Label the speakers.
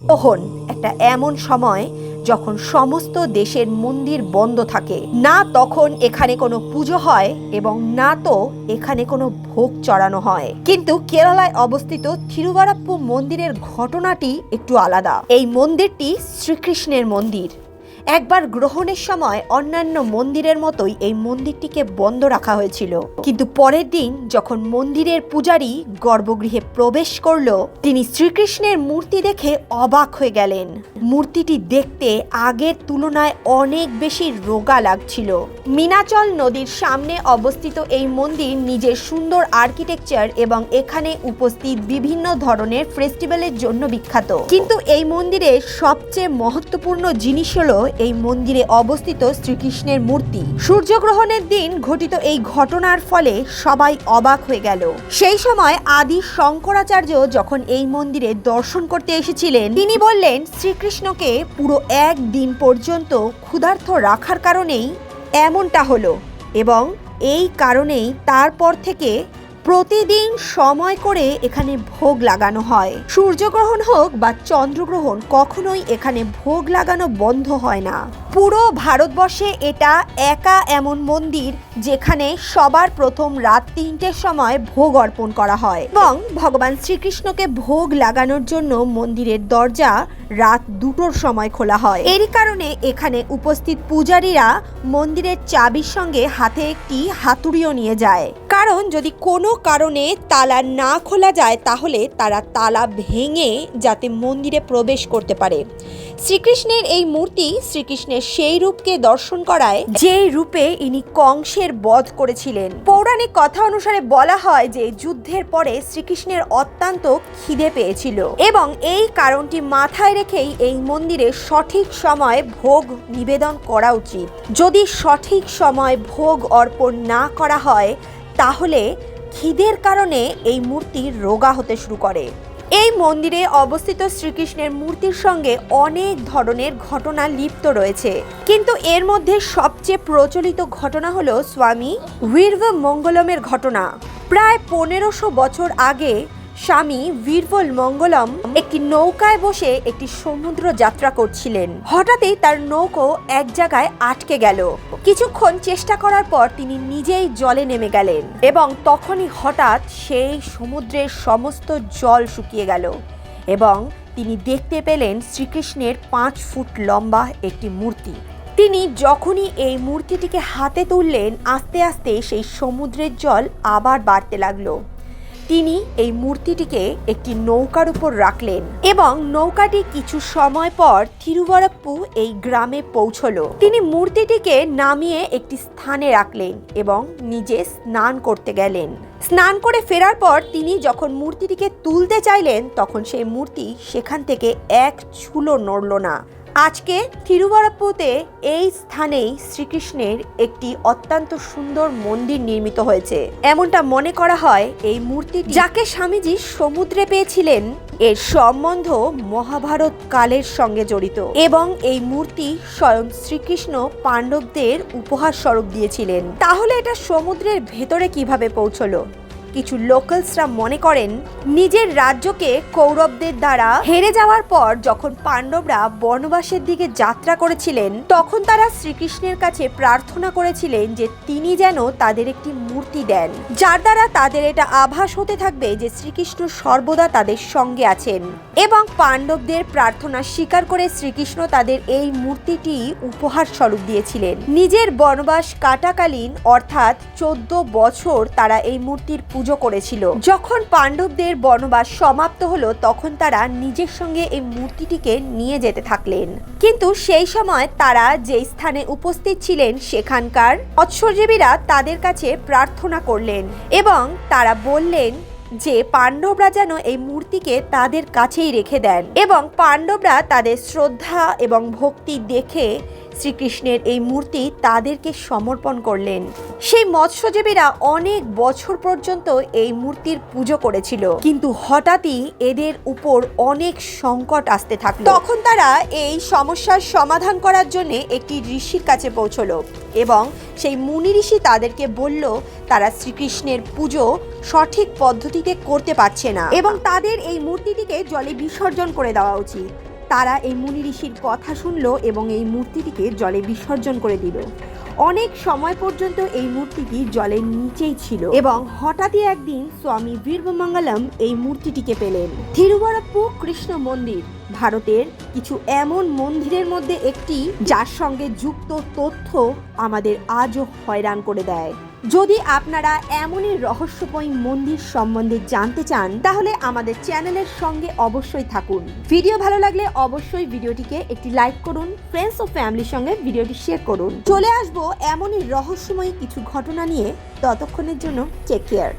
Speaker 1: তখন একটা এমন সময় যখন সমস্ত দেশের মন্দির বন্ধ থাকে, না তখন এখানে কোনো পুজো হয় এবং না তো এখানে কোনো ভোগ চড়ানো হয়। কিন্তু কেরালায় অবস্থিত থিরুবারাপ্পু মন্দিরের ঘটনাটি একটু আলাদা। এই মন্দিরটি শ্রীকৃষ্ণের মন্দির। একবার গ্রহণের সময় অন্যান্য মন্দিরের মতোই এই মন্দিরটিকে বন্ধ রাখা হয়েছিল। কিন্তু পরের দিন যখন মন্দিরের পূজারী গর্ভগৃহে প্রবেশ করল, তিনি শ্রীকৃষ্ণের মূর্তি দেখে অবাক হয়ে গেলেন। মূর্তিটি দেখতে আগের তুলনায় অনেক বেশি রোগা লাগছিল। মিনাচল নদীর সামনে অবস্থিত এই মন্দির নিজের সুন্দর আর্কিটেকচার এবং এখানে উপস্থিত বিভিন্ন ধরনের ফেস্টিভ্যালের জন্য বিখ্যাত। কিন্তু এই মন্দিরে সবচেয়ে মহত্বপূর্ণ জিনিস হলো এই মন্দিরে অবস্থিত শ্রীকৃষ্ণের মূর্তি। সূর্যগ্রহণের দিন ঘটিত এই ঘটনার ফলে সবাই অবাক হয়ে গেল। সেই সময় আদি শঙ্করাচার্য যখন এই মন্দিরে দর্শন করতে এসেছিলেন, তিনি বললেন, শ্রীকৃষ্ণকে পুরো এক দিন পর্যন্ত ক্ষুধার্ত রাখার কারণেই এমনটা হলো এবং এই কারণেই তারপর থেকে প্রতিদিন সময় করে এখানে ভোগ লাগানো হয়। সূর্যগ্রহণ হোক বা চন্দ্রগ্রহণ, কখনোই এখানে ভোগ লাগানো বন্ধ হয় না। পুরো ভারতবর্ষে এটা একা এমন মন্দির যেখানে সবার প্রথম রাত তিনটের সময় ভোগ অর্পণ করা হয় এবং ভগবান শ্রীকৃষ্ণকে ভোগ লাগানোর জন্য মন্দিরের দরজা রাত দুটোর সময় খোলা হয়। এরই কারণে এখানে উপস্থিত পূজারীরা মন্দিরের চাবির সঙ্গে হাতে একটি হাতুড়িও নিয়ে যায়। কারণ যদি কোনো কারণে তালা না খোলা যায় তাহলে তারা তালা ভেঙে যাতে মন্দিরে প্রবেশ করতে পারে। শ্রীকৃষ্ণের এই মূর্তি শ্রীকৃষ্ণের সেই রূপকে দর্শন করায় যে রূপে ইনি কংসের বধ করেছিলেন। পৌরাণিক কথা অনুসারে বলা হয় যে যুদ্ধের পরে শ্রীকৃষ্ণের অত্যন্ত খিদে পেয়েছিল এবং এই কারণটি মাথায় রেখেই এই মন্দিরে সঠিক সময় ভোগ নিবেদন করা উচিত। যদি সঠিক সময় ভোগ অর্পণ না করা হয়, তাহলে খিদের কারণে এই মূর্তি রোগা হতে শুরু করে। এই মন্দিরে অবস্থিত শ্রীকৃষ্ণের মূর্তির সঙ্গে অনেক ধরনের ঘটনা লিপ্ত রয়েছে। কিন্তু এর মধ্যে সবচেয়ে প্রচলিত ঘটনা হলো স্বামী বীরভ মঙ্গলমের ঘটনা। প্রায় পনেরোশো বছর আগে স্বামী বীরবল মঙ্গলম একটি নৌকায় বসে একটি সমুদ্র যাত্রা করছিলেন। হঠাৎই তার নৌকো এক জায়গায় আটকে গেল। কিছুক্ষণ চেষ্টা করার পর তিনি নিজেই জলে নেমে গেলেন এবং তখনই হঠাৎ সেই সমুদ্রের সমস্ত জল শুকিয়ে গেল এবং তিনি দেখতে পেলেন শ্রীকৃষ্ণের পাঁচ ফুট লম্বা একটি মূর্তি। তিনি যখনই এই মূর্তিটিকে হাতে তুললেন, আস্তে আস্তে সেই সমুদ্রের জল আবার বাড়তে লাগল। তিনি এই মূর্তিটিকে একটি নৌকার উপর রাখলেন এবং নৌকাটি কিছু সময় পর থিরুবরপ্পু এই গ্রামে পৌঁছলো। তিনি মূর্তিটিকে নামিয়ে একটি স্থানে রাখলেন এবং নিজে স্নান করতে গেলেন। স্নান করে ফেরার পর তিনি যখন মূর্তিটিকে তুলতে চাইলেন, তখন সেই মূর্তি সেখান থেকে এক চুলো নড়ল না। আজকে থিরুবরপ্পুতে এই স্থানেই শ্রীকৃষ্ণের একটি অত্যন্ত সুন্দর মন্দির নির্মিত হয়েছে। এমনটা মনে করা হয় এই মূর্তি যাকে স্বামীজি সমুদ্রে পেয়েছিলেন, এর সম্বন্ধ মহাভারত কালের সঙ্গে জড়িত এবং এই মূর্তি স্বয়ং শ্রীকৃষ্ণ পাণ্ডবদের উপহার স্বরূপ দিয়েছিলেন। তাহলে এটা সমুদ্রের ভেতরে কীভাবে পৌঁছলো? কিছু লোকালসরা মনে করেন, নিজের রাজ্যকে কৌরবদের দ্বারা হেরে যাওয়ার পর যখন পাণ্ডবরা বনবাসের দিকে যাত্রা করেছিলেন, তখন তারা শ্রীকৃষ্ণের কাছে প্রার্থনা করেছিলেন যে তিনি যেন তাদের একটি মূর্তি দেন। যার দ্বারা তাদের এটা আভাস হতে থাকবে যে শ্রীকৃষ্ণ সর্বদা তাদের সঙ্গে আছেন এবং পাণ্ডবদের প্রার্থনা স্বীকার করে শ্রীকৃষ্ণ তাদের এই মূর্তিটি উপহার স্বরূপ দিয়েছিলেন। নিজের বনবাস কাটাকালীন, অর্থাৎ চোদ্দ বছর তারা এই মূর্তির পুজো করেছিল। যখন পাণ্ডবদের বনবাস সমাপ্ত হলো, তখন তারা নিজের সঙ্গে এই মূর্তিটিকে নিয়ে যেতে থাকলেন। কিন্তু সেই সময় তারা যে স্থানে উপস্থিত ছিলেন, সেখানকার মৎস্যজীবীরা তাদের কাছে প্রার্থনা করলেন এবং তারা বললেন যে, পাণ্ডবরা যেন এই মূর্তিকে তাদের কাছেই রেখে দেন এবং পাণ্ডবরা তাদের শ্রদ্ধা এবং ভক্তি দেখে শ্রীকৃষ্ণের এই মূর্তি তাদেরকে সমর্পণ করলেন। সেই মৎস্যজীবীরা অনেক বছর পর্যন্ত এই মূর্তির পুজো করেছিল। কিন্তু হঠাৎই এদের উপর অনেক সংকট আসতে থাকল। তখন তারা এই সমস্যার সমাধান করার জন্য একটি ঋষির কাছে পৌঁছলো এবং সেই মুনি ঋষি তাদেরকে বলল, তারা শ্রীকৃষ্ণের পুজো সঠিক পদ্ধতিতে করতে পারছে না এবং তাদের এই মূর্তিটিকে জলে বিসর্জন করে দেওয়া উচিত। তারা এই মুনি ঋষির কথা শুনলো এবং এই মূর্তিটিকে জলে বিসর্জন করে দিল। অনেক সময় পর্যন্ত এই মূর্তিটি জলের নিচেই ছিল এবং হঠাৎই একদিন স্বামী বীরভমঙ্গলম এই মূর্তিটিকে পেলেন। থিরুবরপ্পু কৃষ্ণ মন্দির, ভারতের কিছু এমন মন্দিরের মধ্যে একটি, যার সঙ্গে যুক্ত তথ্য আমাদের আজও হয়রান করে দেয়। যদি আপনারা এমনই রহস্যময় মন্দির সম্বন্ধে জানতে চান, তাহলে আমাদের চ্যানেলের সঙ্গে অবশ্যই থাকুন। ভিডিও ভালো লাগলে অবশ্যই ভিডিওটিকে একটি লাইক করুন ফ্রেন্ডস ও ফ্যামিলির সঙ্গে ভিডিওটি শেয়ার করুন। চলে আসব এমনই রহস্যময় কিছু ঘটনা নিয়ে। ততক্ষণের জন্য টেক কেয়ার